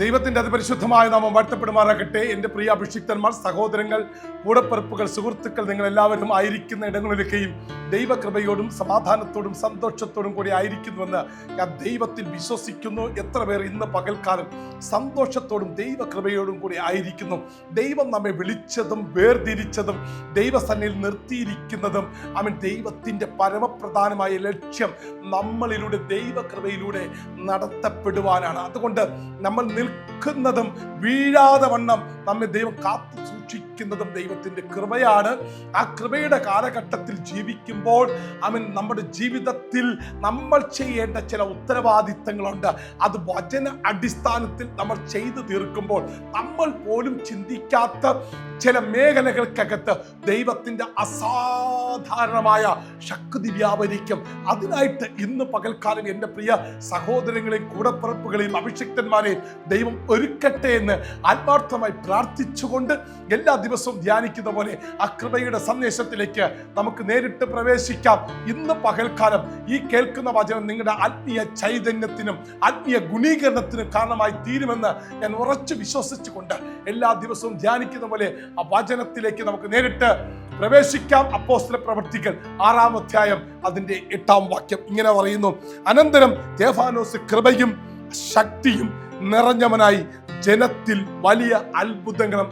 ദൈവത്തിന്റെ അതിപരിശുദ്ധമായ നാമം വാഴ്ത്തപ്പെടുമാറാകട്ടെ. എന്റെ പ്രിയ അഭിഷിക്തന്മാർ സഹോദരങ്ങൾ കൂടപ്പിറപ്പുകൾ സുഹൃത്തുക്കൾ നിങ്ങൾ എല്ലാവരും ആയിരിക്കുന്ന ഇടങ്ങളിലൊക്കെയും ദൈവകൃപയോടും സമാധാനത്തോടും സന്തോഷത്തോടും കൂടി ആയിരിക്കുന്നുവെന്ന് ഞാൻ ദൈവത്തിൽ വിശ്വസിക്കുന്നു. എത്ര പേർ ഇന്ന് പകൽക്കാലം സന്തോഷത്തോടും ദൈവകൃപയോടും കൂടി ആയിരിക്കുന്നു. ദൈവം നമ്മെ വിളിച്ചതും വേർതിരിച്ചതും ദൈവസന്നിൽ നിർത്തിയിരിക്കുന്നതും അവൻ ദൈവത്തിന്റെ പരമപ്രധാനമായ ലക്ഷ്യം നമ്മളിലൂടെ ദൈവകൃപയിലൂടെ നടത്തപ്പെടുവാനാണ്. അതുകൊണ്ട് നമ്മൾ നിൽക്കുന്നതും വീഴാതെ വണ്ണം നമ്മെ ദൈവം കാത്തു സൂക്ഷിക്കുന്നതും ദൈവത്തിന്റെ കൃപയാണ്. ആ കൃപയുടെ കാലഘട്ടത്തിൽ ജീവിക്കുമ്പോൾ അവൻ നമ്മുടെ ജീവിതത്തിൽ നമ്മൾ ചെയ്യേണ്ട ചില ഉത്തരവാദിത്തങ്ങളുണ്ട്. അത് വചന അടിസ്ഥാനത്തിൽ നമ്മൾ ചെയ്തു തീർക്കുമ്പോൾ നമ്മൾ പോലും ചിന്തിക്കാത്ത ചില മേഖലകൾക്കകത്ത് ദൈവത്തിന്റെ അസാധാരണമായ ശക്തി വ്യാപരിക്കും. അതിനായിട്ട് ഇന്ന് പകൽക്കാലം എന്റെ പ്രിയ സഹോദരങ്ങളെയും കൂടപ്പിറപ്പുകളെയും അഭിഷിക്തന്മാരെയും ദൈവം ഒരുക്കട്ടെ എന്ന് ആത്മാർത്ഥമായി പ്രാർത്ഥിച്ചുകൊണ്ട് എല്ലാ ദിവസവും ധ്യാനിക്കുന്ന പോലെ ആ കൃപയുടെ സന്ദേശത്തിലേക്ക് നമുക്ക് നേരിട്ട് പ്രവേശിക്കാം. ഇന്ന് പകൽക്കാലം ഈ കേൾക്കുന്ന വചനം നിങ്ങളുടെ ആത്മീയ ചൈതന്യത്തിനും ആത്മീയ ഗുണീകരണത്തിനും കാരണമായി തീരുമെന്ന് ഞാൻ ഉറച്ചു വിശ്വസിച്ചുകൊണ്ട് എല്ലാ ദിവസവും ധ്യാനിക്കുന്ന പോലെ ആ വചനത്തിലേക്ക് നമുക്ക് നേരിട്ട് പ്രവേശിക്കാം. അപ്പോസ്തല പ്രവർത്തികൾ ആറാം അധ്യായം അതിന്റെ എട്ടാം വാക്യം ഇങ്ങനെ പറയുന്നു. അനന്തരം ദേഫാനോസ് കൃപയും ശക്തിയും നിറഞ്ഞവനായി ജനത്തിൽ വലിയ അത്ഭുതങ്ങളും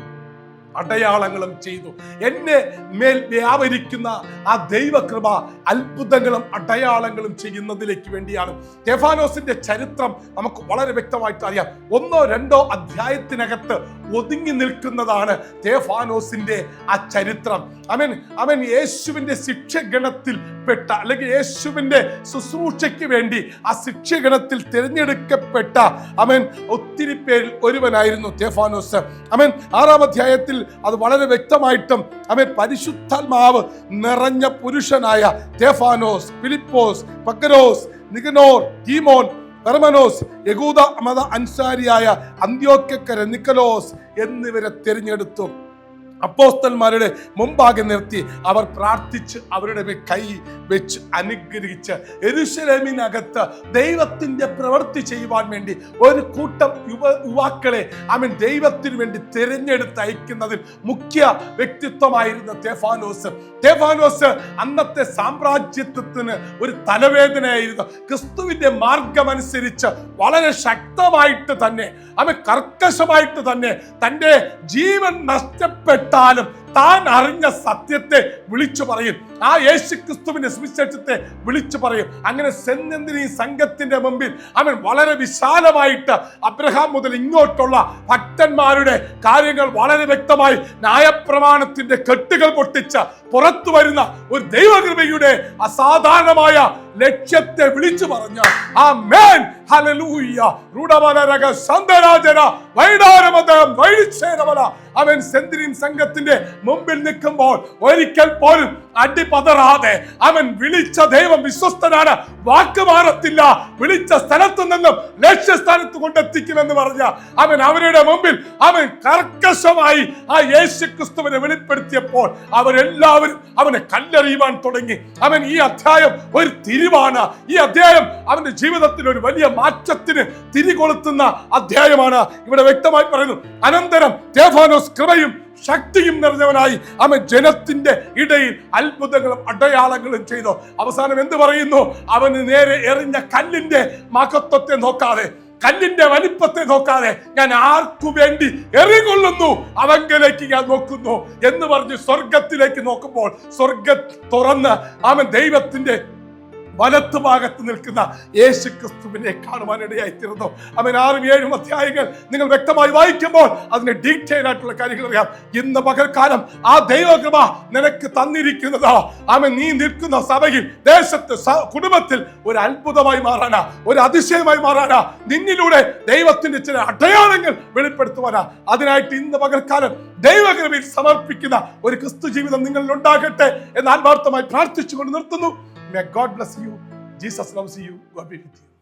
അടയാളങ്ങളും ചെയ്തു. എന്നെ മേൽ വ്യാപരിക്കുന്ന ആ ദൈവകൃപ അത്ഭുതങ്ങളും അടയാളങ്ങളും ചെയ്യുന്നതിലേക്ക് വേണ്ടിയാണ്. സ്റ്റെഫാനോസിന്റെ ചരിത്രം നമുക്ക് വളരെ വ്യക്തമായിട്ട് അറിയാം. ഒന്നോ രണ്ടോ അധ്യായത്തിനകത്ത് ഒതുങ്ങി നിൽക്കുന്നതാണ് തേഫാനോസിന്റെ ആ ചരിത്രം. അവൻ അവൻ യേശുവിന്റെ ശിക്ഷഗണത്തിൽ പെട്ട അല്ലെങ്കിൽ യേശുവിന്റെ ശുശ്രൂഷയ്ക്ക് വേണ്ടി ആ ശിക്ഷഗണത്തിൽ തിരഞ്ഞെടുക്കപ്പെട്ട അവൻ ഒത്തിരി പേരിൽ ഒരുവനായിരുന്നു തേഫാനോസ് അവൻ ആറാം അധ്യായത്തിൽ അത് വളരെ വ്യക്തമായിട്ടും അവൻ പരിശുദ്ധാത്മാവ് നിറഞ്ഞ പുരുഷനായ തേഫാനോസ് ഫിലിപ്പോസ് പക്കരോസ് നിഗനോർ ടീമോൻ പെർമനോസ് യഹൂദ മത അൻസാരിയായ അന്ത്യോക്കര നിക്കലോസ് എന്നിവരെ തിരഞ്ഞെടുത്തു. അപ്പോസ്തന്മാരുടെ മുമ്പാകെ നിർത്തി അവർ പ്രാർത്ഥിച്ച് അവരുടെ കൈ വെച്ച് അനുഗ്രഹിച്ച് എരുശലേമിനകത്ത് ദൈവത്തിന്റെ പ്രവൃത്തി ചെയ്യുവാൻ വേണ്ടി ഒരു കൂട്ടം യുവ യുവാക്കളെ അവൻ ദൈവത്തിന് വേണ്ടി തിരഞ്ഞെടുത്ത് അയക്കുന്നതിൽ മുഖ്യ വ്യക്തിത്വമായിരുന്ന തേഫാനോസ്. തേഫാനോസ് അന്നത്തെ സാമ്രാജ്യത്വത്തിന് ഒരു തലവേദനയായിരുന്നു. ക്രിസ്തുവിന്റെ മാർഗമനുസരിച്ച് വളരെ ശക്തമായിട്ട് തന്നെ അവൻ കർക്കശമായിട്ട് തന്നെ തന്റെ ജീവൻ നഷ്ടപ്പെട്ടാലും താൻ അറിഞ്ഞ സത്യത്തെ വിളിച്ചു പറയും. ആ യേശു ക്രിസ്തുവിന്റെ സുവിശേഷത്തെ വിളിച്ചു പറയും. അങ്ങനെ സെന്നന്തിനി സംഘത്തിന്റെ മുമ്പിൽ അവൻ വളരെ വിശാലമായിട്ട് അബ്രഹാം മുതൽ ഇങ്ങോട്ടുള്ള ഭക്തന്മാരുടെ കാര്യങ്ങൾ വളരെ വ്യക്തമായി ന്യായപ്രമാണത്തിന്റെ കെട്ടുകൾ പൊട്ടിച്ച് പുറത്തു വരുന്ന ഒരു ദൈവകൃപയുടെ അസാധാരണമായ ലക്ഷ്യത്തെ വിളിച്ചു പറഞ്ഞ ആ മേൻ അവൻ സെന്തിരിൻ സംഘത്തിന്റെ മുമ്പിൽ നിൽക്കുമ്പോൾ ഒരിക്കൽ പോലും അടിപതറാതെ അവൻ വിളിച്ച ദൈവം വിശ്വസ്തനാണ്. വാക്ക് മാറത്തില്ല. വിളിച്ച സ്ഥലത്തു നിന്നും ലക്ഷ്യസ്ഥാനത്ത് കൊണ്ടെത്തിക്കുമെന്ന് പറഞ്ഞ അവൻ അവരുടെ മുമ്പിൽ അവൻ കർക്കശമായി ആ യേശു ക്രിസ്തുവിനെ വെളിപ്പെടുത്തിയപ്പോൾ അവരെല്ലാവരും അവനെ കല്ലെറിയുവാൻ തുടങ്ങി. അവൻ ഈ അധ്യായം ഒരു തിരിവാണ്. ഈ അധ്യായം അവന്റെ ജീവിതത്തിൽ ഒരു വലിയ മാറ്റത്തിന് തിരികൊളുത്തുന്ന അധ്യായമാണ് ഇവിടെ വ്യക്തമായി പറയുന്നു. അനന്തരം തേഫാനോസ് കൃപയും ശക്തിയും നിറഞ്ഞവനായി അവൻ ജനത്തിന്റെ ഇടയിൽ അത്ഭുതങ്ങളും അടയാളങ്ങളും ചെയ്തു. അവസാനം എന്ത് പറയുന്നു? അവന് നേരെ എറിഞ്ഞ കല്ലിന്റെ മഹത്വത്തെ നോക്കാതെ കല്ലിന്റെ വലിപ്പത്തെ നോക്കാതെ ഞാൻ ആർക്കു വേണ്ടി എറികൊള്ളുന്നു? അവങ്കലേക്ക് ഞാൻ നോക്കുന്നു എന്ന് പറഞ്ഞ് സ്വർഗത്തിലേക്ക് നോക്കുമ്പോൾ സ്വർഗ തുറന്ന് അവൻ ദൈവത്തിന്റെ വലത്ത് ഭാഗത്ത് നിൽക്കുന്ന യേശു ക്രിസ്തുവിനെ കാണുവാനിടയായി തീർന്നു അവൻ ആറും ഏഴും അധ്യായങ്ങൾ നിങ്ങൾ വ്യക്തമായി വായിക്കുമ്പോൾ അതിന് ഡീറ്റെയിൽ ആയിട്ടുള്ള കാര്യങ്ങൾ അറിയാം. ഇന്ന് പകൽക്കാലം ആ ദൈവകൃപ നിനക്ക് തന്നിരിക്കുന്നതാ. അവൻ നീ നിൽക്കുന്ന സഭയിൽ ദേശത്ത് കുടുംബത്തിൽ ഒരു അത്ഭുതമായി മാറാനാ ഒരു അതിശയമായി മാറാനാ. നിന്നിലൂടെ ദൈവത്തിന്റെ ചില അടയാളങ്ങൾ വെളിപ്പെടുത്തുവാനാ. അതിനായിട്ട് ഇന്ന് പകൽക്കാലം ദൈവകൃപയിൽ സമർപ്പിക്കുന്ന ഒരു ക്രിസ്തു ജീവിതം നിങ്ങളിൽ ഉണ്ടാകട്ടെ എന്ന് ആത്മാർത്ഥമായി പ്രാർത്ഥിച്ചുകൊണ്ട് നിർത്തുന്നു. May God bless you. Jesus loves you. God be with you.